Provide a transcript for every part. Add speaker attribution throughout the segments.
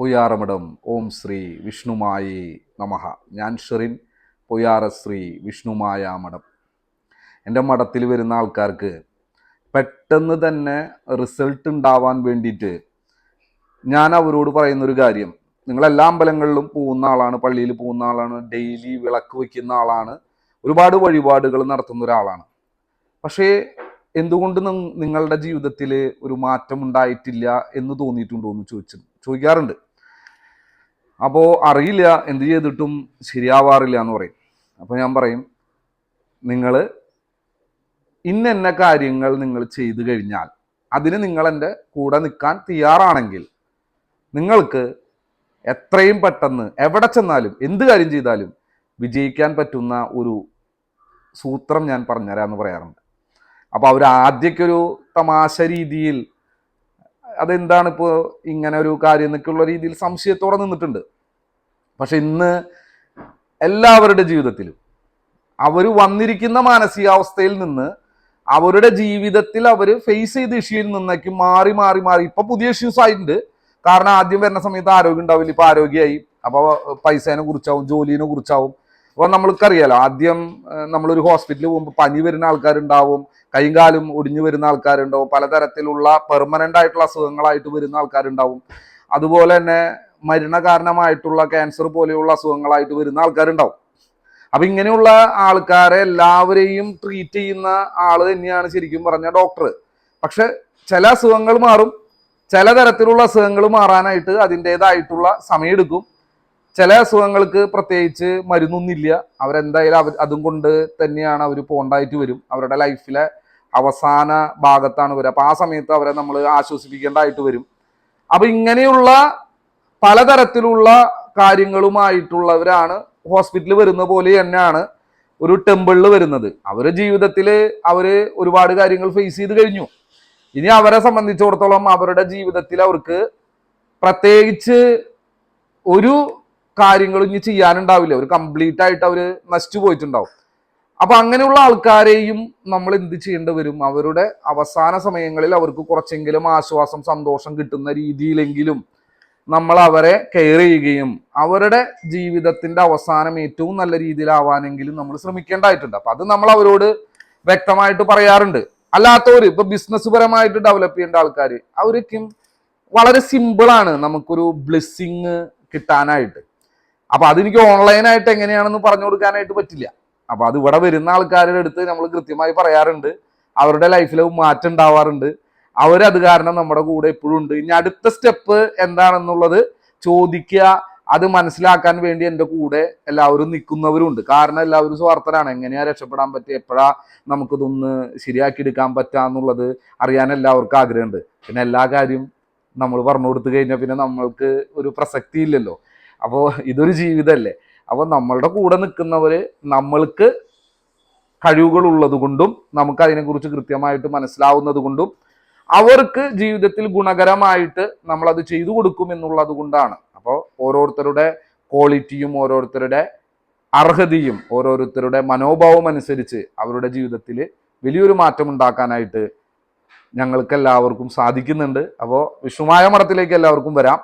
Speaker 1: പൊയ്യാറമഠം. ഓം ശ്രീ വിഷ്ണുമായി നമഹ ഞാൻ ഷെറിൻ പൊയ്യാറശ്രീ വിഷ്ണുമായ മഠം. എന്റെ മഠത്തിൽ വരുന്ന ആൾക്കാർക്ക് പെട്ടെന്ന് തന്നെ റിസൾട്ട് ഉണ്ടാവാൻ വേണ്ടിയിട്ട് ഞാൻ അവരോട് പറയുന്നൊരു കാര്യം. നിങ്ങൾ എല്ലാ അമ്പലങ്ങളിലും പോകുന്ന ആളാണ് പള്ളിയിൽ പോകുന്ന ആളാണ് ഡെയിലി വിളക്ക് വയ്ക്കുന്ന ആളാണ് ഒരുപാട് വഴിപാടുകൾ നടത്തുന്ന ഒരാളാണ്. പക്ഷേ എന്തുകൊണ്ട് നിങ്ങളുടെ ജീവിതത്തിൽ ഒരു മാറ്റം ഉണ്ടായിട്ടില്ല എന്ന് തോന്നിയിട്ടുണ്ടോ എന്ന് ചോദിച്ചു ചോദിക്കാറുണ്ട്. അപ്പോൾ അറിയില്ല എന്ത് ചെയ്തിട്ടും ശരിയാവാറില്ല എന്ന് പറയും. അപ്പോൾ ഞാൻ പറയും നിങ്ങൾ ഇന്നെന്ന കാര്യങ്ങൾ നിങ്ങൾ ചെയ്തു കഴിഞ്ഞാൽ അതിന് നിങ്ങൾ എന്റെ കൂടെ നിൽക്കാൻ തയ്യാറാണെങ്കിൽ നിങ്ങൾക്ക് എത്രയും പെട്ടെന്ന് എവിടെ ചെന്നാലും എന്ത് കാര്യം ചെയ്താലും വിജയിക്കാൻ പറ്റുന്ന ഒരു സൂത്രം ഞാൻ പറഞ്ഞുതരാമെന്ന് പറയാറുണ്ട്. അപ്പോൾ അവർ ആദ്യമൊക്കെ ഒരു തമാശ രീതിയിൽ അതെന്താണ് ഇപ്പോൾ ഇങ്ങനെ ഒരു കാര്യം എന്നൊക്കെയുള്ള രീതിയിൽ സംശയത്തോടെ നിന്നിട്ടുണ്ട്. പക്ഷെ ഇന്ന് എല്ലാവരുടെ ജീവിതത്തിലും അവർ വന്നിരിക്കുന്ന മാനസികാവസ്ഥയിൽ നിന്ന് അവരുടെ ജീവിതത്തിൽ അവർ ഫേസ് ചെയ്ത ഇഷ്യൂയിൽ നിന്നേക്ക് മാറി മാറി മാറി. ഇപ്പൊ പുതിയ ഇഷ്യൂസ് ആയിട്ടുണ്ട്. കാരണം ആദ്യം വരുന്ന സമയത്ത് ആരോഗ്യം ഉണ്ടാവില്ല. ഇപ്പൊ ആരോഗ്യമായി. അപ്പോൾ പൈസേനെ കുറിച്ചാവും ജോലിനെ കുറിച്ചാവും. അപ്പോൾ നമ്മൾക്കറിയാലോ ആദ്യം നമ്മളൊരു ഹോസ്പിറ്റലിൽ പോകുമ്പോൾ പനി വരുന്ന ആൾക്കാരുണ്ടാവും കൈയും കാലും ഒടിഞ്ഞു വരുന്ന ആൾക്കാരുണ്ടാവും പലതരത്തിലുള്ള പെർമനന്റ് ആയിട്ടുള്ള അസുഖങ്ങളായിട്ട് വരുന്ന ആൾക്കാരുണ്ടാവും. അതുപോലെ തന്നെ മരണ കാരണമായിട്ടുള്ള ക്യാൻസർ പോലെയുള്ള അസുഖങ്ങളായിട്ട് വരുന്ന ആൾക്കാരുണ്ടാവും. അപ്പൊ ഇങ്ങനെയുള്ള ആൾക്കാരെ എല്ലാവരെയും ട്രീറ്റ് ചെയ്യുന്ന ആൾ തന്നെയാണ് ശരിക്കും പറഞ്ഞ ഡോക്ടർ പക്ഷെ ചില അസുഖങ്ങൾ മാറും ചില തരത്തിലുള്ള അസുഖങ്ങൾ മാറാനായിട്ട് അതിന്റെതായിട്ടുള്ള സമയമെടുക്കും. ചില അസുഖങ്ങൾക്ക് പ്രത്യേകിച്ച് മരുന്നൊന്നുമില്ല. അവരെന്തായാലും അവർ അതും കൊണ്ട് തന്നെയാണ് അവർ പോണ്ടായിട്ട് വരും. അവരുടെ ലൈഫിലെ അവസാന ഭാഗത്താണ് വരിക അപ്പോൾ ആ സമയത്ത് അവരെ നമ്മൾ ആശ്വസിപ്പിക്കേണ്ടതായിട്ട് വരും. അപ്പോൾ ഇങ്ങനെയുള്ള പലതരത്തിലുള്ള കാര്യങ്ങളുമായിട്ടുള്ളവരാണ് ഹോസ്പിറ്റലിൽ വരുന്ന പോലെ തന്നെയാണ് ഒരു ടെമ്പിളിൽ വരുന്നത്. അവർ ജീവിതത്തിൽ അവർ ഒരുപാട് കാര്യങ്ങൾ ഫേസ് ചെയ്ത് കഴിഞ്ഞു. ഇനി അവരെ സംബന്ധിച്ചിടത്തോളം അവരുടെ ജീവിതത്തിൽ അവർക്ക് പ്രത്യേകിച്ച് ഒരു കാര്യങ്ങളും ഇനി ചെയ്യാനുണ്ടാവില്ല. ഒരു കംപ്ലീറ്റ് ആയിട്ട് അവർ നശിച്ചു പോയിട്ടുണ്ടാവും. അപ്പൊ അങ്ങനെയുള്ള ആൾക്കാരെയും നമ്മൾ എന്ത് ചെയ്യേണ്ടി വരും? അവരുടെ അവസാന സമയങ്ങളിൽ അവർക്ക് കുറച്ചെങ്കിലും ആശ്വാസം സന്തോഷം കിട്ടുന്ന രീതിയിലെങ്കിലും നമ്മൾ അവരെ കെയർ ചെയ്യുകയും അവരുടെ ജീവിതത്തിന്റെ അവസാനം ഏറ്റവും നല്ല രീതിയിലാവാനെങ്കിലും നമ്മൾ ശ്രമിക്കേണ്ടതായിട്ടുണ്ട്. അപ്പൊ അത് നമ്മൾ അവരോട് വ്യക്തമായിട്ട് പറയാറുണ്ട്. അല്ലാത്തവര് ഇപ്പൊ ബിസിനസ് പരമായിട്ട് ഡെവലപ്പ് ചെയ്യേണ്ട ആൾക്കാർ അവർക്കും വളരെ സിമ്പിളാണ് നമുക്കൊരു ബ്ലെസ്സിങ് കിട്ടാനായിട്ട്. അപ്പൊ അതെനിക്ക് ഓൺലൈനായിട്ട് എങ്ങനെയാണെന്ന് പറഞ്ഞു കൊടുക്കാനായിട്ട് പറ്റില്ല. അപ്പൊ അത് ഇവിടെ വരുന്ന ആൾക്കാരുടെ അടുത്ത് നമ്മൾ കൃത്യമായി പറയാറുണ്ട്. അവരുടെ ലൈഫിൽ മാറ്റം ഉണ്ടാവാറുണ്ട്. അവരത് കാരണം നമ്മുടെ കൂടെ എപ്പോഴും ഉണ്ട്. ഇനി അടുത്ത സ്റ്റെപ്പ് എന്താണെന്നുള്ളത് ചോദിക്കുക അത് മനസ്സിലാക്കാൻ വേണ്ടി എന്റെ കൂടെ എല്ലാവരും നിൽക്കുന്നവരുണ്ട് കാരണം എല്ലാവരും സ്വാർത്ഥരാണ്. എങ്ങനെയാ രക്ഷപ്പെടാൻ പറ്റുക എപ്പോഴാ നമുക്കിതൊന്ന് ശരിയാക്കി എടുക്കാൻ പറ്റുക എന്നുള്ളത് അറിയാൻ എല്ലാവർക്കും ആഗ്രഹമുണ്ട്. പിന്നെ എല്ലാ കാര്യം നമ്മൾ പറഞ്ഞു കൊടുത്തു കഴിഞ്ഞാൽ പിന്നെ നമ്മൾക്ക് ഒരു പ്രസക്തി ഇല്ലല്ലോ അപ്പോൾ ഇതൊരു ജീവിതമല്ലേ അപ്പോൾ നമ്മളുടെ കൂടെ നിൽക്കുന്നവർ നമ്മൾക്ക് കഴിവുകൾ ഉള്ളത് കൊണ്ടും നമുക്ക് അതിനെക്കുറിച്ച് കൃത്യമായിട്ട് മനസ്സിലാവുന്നത് കൊണ്ടും അവർക്ക് ജീവിതത്തിൽ ഗുണകരമായിട്ട് നമ്മളത് ചെയ്തു കൊടുക്കും എന്നുള്ളത് കൊണ്ടാണ്. അപ്പോൾ ഓരോരുത്തരുടെ ക്വാളിറ്റിയും ഓരോരുത്തരുടെ അർഹതയും ഓരോരുത്തരുടെ മനോഭാവം അനുസരിച്ച് അവരുടെ ജീവിതത്തിൽ വലിയൊരു മാറ്റം ഉണ്ടാക്കാനായിട്ട് ഞങ്ങൾക്ക് എല്ലാവർക്കും സാധിക്കുന്നുണ്ട്. അപ്പോൾ വിഷ്ണുമായ മഠത്തിലേക്ക് എല്ലാവർക്കും വരാം.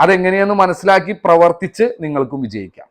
Speaker 1: അതെങ്ങനെയെന്ന് മനസ്സിലാക്കി പ്രവർത്തിച്ച് നിങ്ങൾക്കും വിജയിക്കാം.